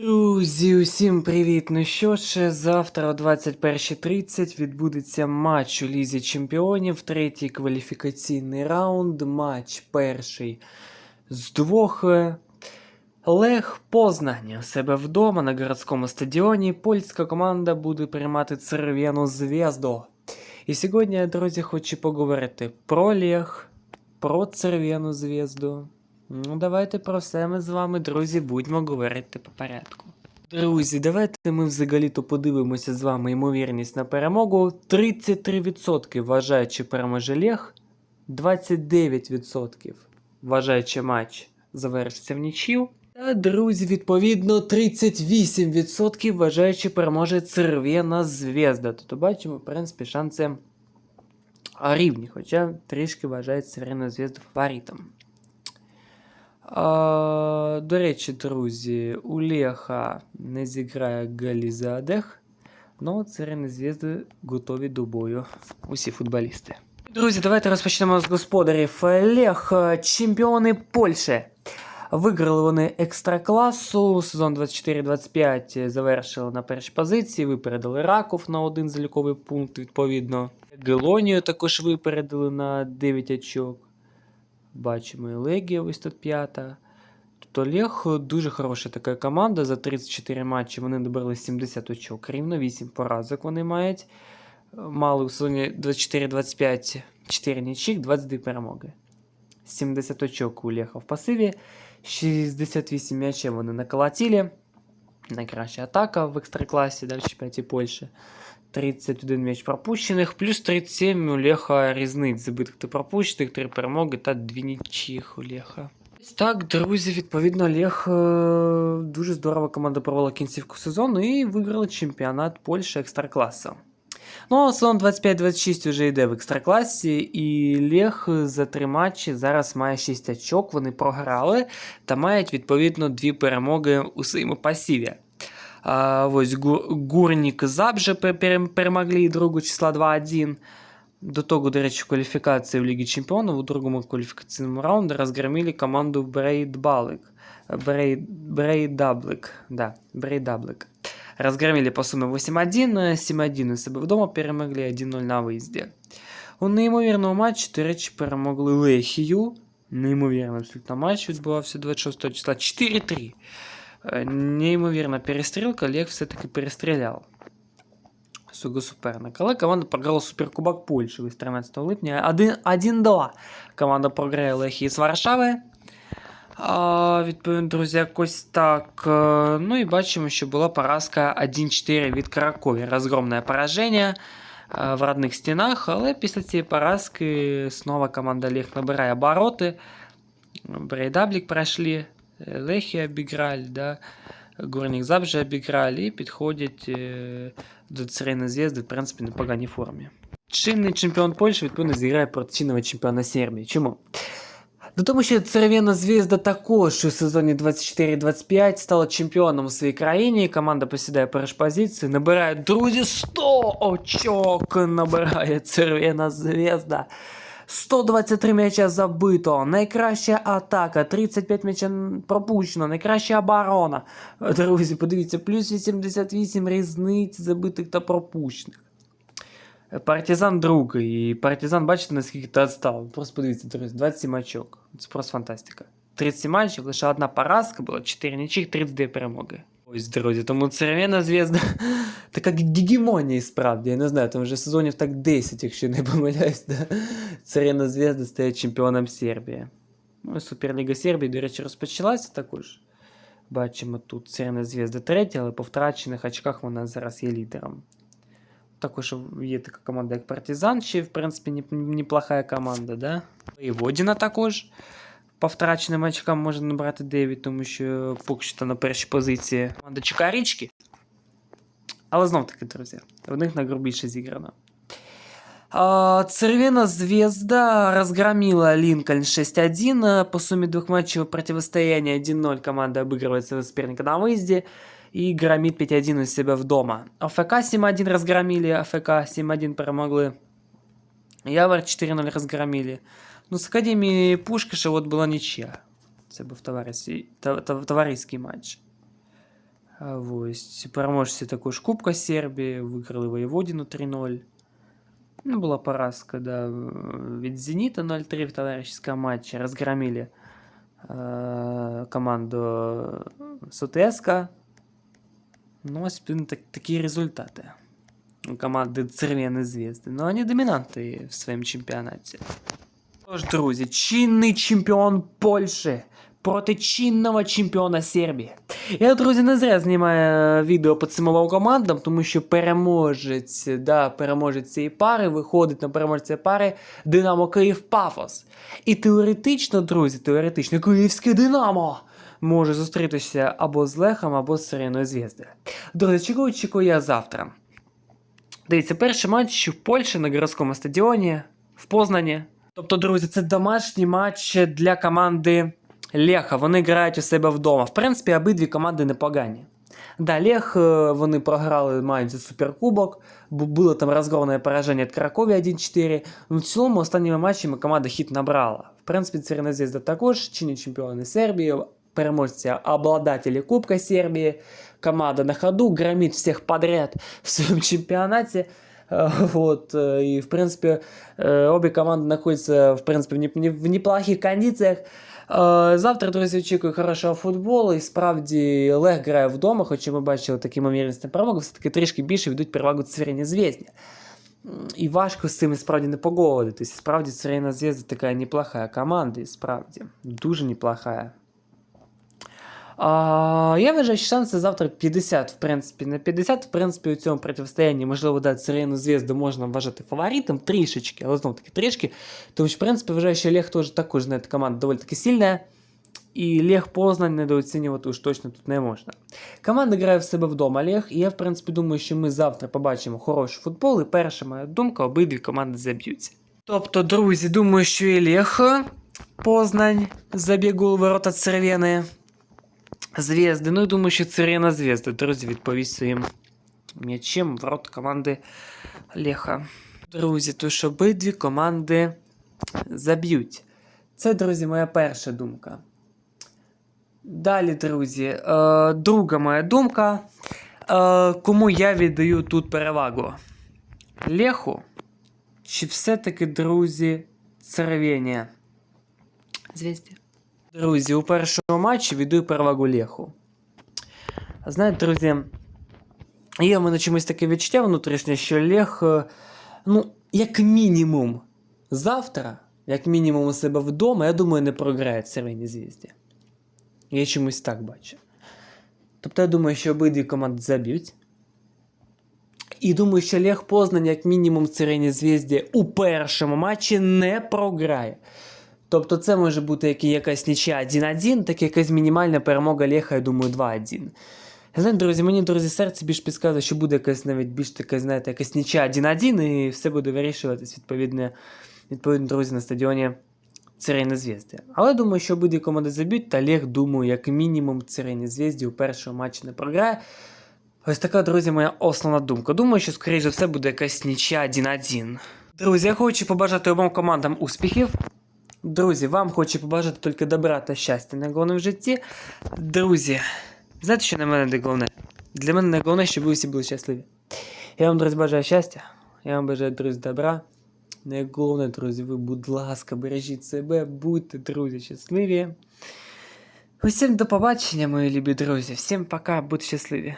Друзі, усім привіт! Ну що ж, завтра о 21.30 відбудеться матч у Лізі Чемпіонів, третій кваліфікаційний раунд, матч перший з двох. е, Лех Познань у себе вдома на городському стадіоні. Польська команда буде приймати Церв'яну Зв'язду. І сьогодні, друзі, хочу поговорити про Лех, про Церв'яну Зв'язду. Ну, давайте про все ми з вами, друзі, будемо говорити по порядку. Друзі, давайте ми взагалі-то подивимося з вами ймовірність на перемогу. 33% вважаючи переможе Лех, 29% вважаючи матч завершиться в нічів. Та, друзі, відповідно, 38% вважаючи переможе Церв'яна Звезда. Тобто бачимо, в принципі, шанси рівні, хоча трішки вважає Церв'яна Звезда фаворитом. До речі, друзі, у Леха не зіграє Галізадех, але Церв'яні Звезди готові до бою. Усі футболісти. Друзі, давайте розпочнемо з господарів. Лех, чемпіони Польщі. Виграли вони екстракласу. Сезон 24-25 завершили на першій позиції. Випередили Раков на один заліковий пункт, відповідно. Гелонію також випередили на 9 очок. Бачимо і Легія ось тут п'ята. Тобто Лех дуже хороша така команда. За 34 матчі вони добрали 70 очок. Рівно 8 поразок вони мають. Мали у сезоні 24-25 4 нічих, 22 перемоги. 70 очок у Леха в пасиві. 68 м'ячів вони наколотили. Найкраща атака в екстракласі, да, в чемпіонаті Польщі. 31 м'яч пропущених, плюс 37 у Леха різниць забитих та пропущених, 3 перемоги та 2 нічих у Леха. Так, друзі, відповідно, Лех е, дуже здорова команда провела кінцівку сезону і виграли чемпіонат Польщі екстракласу. Ну, сезон 25-26 вже йде в екстракласі, і Лех за три матчі зараз має 6 очок, вони програли та мають відповідно дві перемоги у своєму пасіві. А, ось Гурнік Забже перемогли другу числа 2-1. До того, до речі, кваліфікації в Лігі Чемпіонів у другому кваліфікаційному раунді розгромили команду Брейдбалик. Брейд, Брейдаблик. Да, Брейдаблик. Разгромили по сумі 8-1, 7-1 у себе вдома перемогли 1-0 на виїзді. У неймовірному матчі, до речі, перемогли Лехію. Неймовірний абсолютно матч відбувався 26 числа 4-3. Е, Неймовірна перестрілка, Лех все-таки перестріляв свого суперника. Але команда програла Суперкубок Польщі ось 13 липня. 1- 1-2. Команда програє Лехії з Варшави. А, відповідно, друзі, якось так. Ну і бачимо, що була поразка 1-4 від Кракові. Розгромне пораження в родних стінах, але після цієї поразки знову команда Лех набирає обороти. Брейдаблік пройшли, Лехи обіграли, да? Горник Забже обіграли і підходять е, до Церейної Звезди, в принципі, на поганій формі. Чинний чемпіон Польщі, відповідно, зіграє проти чинного чемпіона Сербії. Чому? Ну, тому що Церв'яна Звізда також у сезоні 24-25 стала чемпіоном у своїй країні. Команда посідає першу позицію, набирає друзі 100 очок. Набирає Церв'яна Звізда. 123 м'яча забито, найкраща атака, 35 м'яча пропущено, найкраща оборона. Друзі, подивіться, плюс 88 різниць забитих та пропущених. Партизан другий. І партизан, бачите, наскільки ти відстав. Просто подивіться, друзі, 27 очок. Це просто фантастика. 37 матчів, лише одна поразка була, 4 нічих, 32 перемоги. Ось, друзі, тому Церв'яна звізда така гегемонія справді. Я не знаю, там вже сезонів так 10, якщо не помиляюсь, да? Церв'яна звізда стає чемпіоном Сербії. Ну, і Суперліга Сербії, до речі, розпочалася також. Бачимо тут Церв'яна звізда третя, але по втрачених очках вона зараз є лідером. Також є така команда, як Партизан, ще, в принципі, не- неплохая команда, да? І Водіна також. По втраченим очкам може набрати 9, тому що поки що на першій позиції команда Чукарічки. Але знов таки, друзі, в них на гру більше зіграно. А, Цервена Звезда разгромила Линкольн 6-1. По сумме двух матчей противостояния 1-0 команда обыгрывает своего соперника на выезде и громит 5-1 у себя в дома. АФК 7-1 разгромили, АФК 7-1 промогли. Явор 4-0 разгромили. Ну, с Академией Пушкиша вот была ничья. Це був товариський, та- та- товариський матч. А, Ось, переможці також Кубка Сербії, виграли Воєводіну 3-0. Ну, була поразка, да, від Зенита 0-3 в товарищеском матче. Разгромили э, команду Сутеска. Ну, ось блин, так, такі результати у команди Церв'яні Звезди. Ну, вони домінанти в своєму чемпіонаті. Тож, друзі, чинний чемпіон Польщі проти чинного чемпіона Сербії. Я, друзі, не зря знімаю відео по цим обом командам, тому що переможець, да, переможець цієї пари виходить на переможця цієї пари Динамо Київ Пафос. І теоретично, друзі, теоретично, Київське Динамо може зустрітися або з Лехом, або з Сиреною Зв'язди. Друзі, чого очікую я завтра? Дивіться, перший матч в Польщі на городському стадіоні в Познані. Тобто, друзі, це домашній матч для команди Леха. Вони грають у себе вдома. В принципі, обидві команди непогані. Да, Лех, е, вони програли майже суперкубок, було там розгромне пораження від Кракові 1-4. Ну, в цілому, останніми матчами команда хіт набрала. В принципі, Церна Звезда також, чинні чемпіони Сербії, переможці обладателі Кубка Сербії. Команда на ходу, громит всех подряд в своем чемпионате. Э, Вот, э, и, в принципе, э, обе команды находятся, в принципе, в, не- не- в неплохих кондиціях. Е, Завтра, друзі, очікую хорошого футболу. І справді Лех грає вдома, хоча ми бачили такі ймовірності перемоги, все-таки трішки більше ведуть перевагу Цвірені Звєзді. М, І важко з цим і справді не погодитись. Справді Цвірена Звєзда така неплохая команда, і справді, дуже неплохая. А, я вважаю, що шанси завтра 50, в принципі, на 50, в принципі, у цьому протистоянні, можливо, да, Цирейну Звезду можна вважати фаворитом трішечки, але знову таки трішки. Тому що, в принципі, вважаю, що Лех теж також знає, команда доволі таки сильна. І Лех Познань недооцінювати уж точно тут не можна. Команда грає в себе вдома Лех, і я, в принципі, думаю, що ми завтра побачимо хороший футбол, і перша моя думка, обидві команди заб'ються. Тобто, друзі, думаю, що і Лех Познань забігу у ворота Цервєни. Звезди. Ну, я думаю, що Цирена Звезда, друзі, відповість своїм м'ячем в рот команди Леха. Друзі, тож обидві команди заб'ють. Це, друзі, моя перша думка. Далі, друзі, е, друга моя думка. Е, кому я віддаю тут перевагу? Леху? Чи все-таки, друзі, Цервєнія? Звезді. Друзі, у першому матчі віддаю перевагу Леху. Знаєте, друзі, є в мене чомусь таке відчуття внутрішнє, що Лех, е, ну, як мінімум, завтра, як мінімум у себе вдома, я думаю, не програє Цервені звізді. Я чомусь так бачу. Тобто я думаю, що обидві команди заб'ють. І думаю, що Лех Познань, як мінімум, в Церені Звізді у першому матчі не програє. Тобто це може бути якась нічия 1-1, так якась мінімальна перемога Леха, я думаю, 2-1. Знаєте, друзі, мені, друзі, серце більш підказує, що буде якась навіть більш така, знаєте, якась нічия 1-1, і все буде вирішуватись відповідно, відповідно, друзі, на стадіоні Цирейни Звізди. Але думаю, що обидві команди заб'ють, та Лех, думаю, як мінімум Цирейни Звізді у першому матчі не програє. Ось така, друзі, моя основна думка. Думаю, що, скоріш за все, буде якась нічия 1-1. Друзі, я хочу побажати обом командам успіхів. Друзі, вам хочу побажати тільки добра та щастя на головне в житті. Друзі, знаєте, що на мене не головне? Для мене найголовніше, щоб ви всі були щасливі. Я вам, друзі, бажаю щастя. Я вам бажаю, друзі, добра. Найголовне, друзі, ви, будь ласка, бережіть себе, будьте, друзі, щасливі. Усім до побачення, мої любі друзі. Всім пока, будьте щасливі.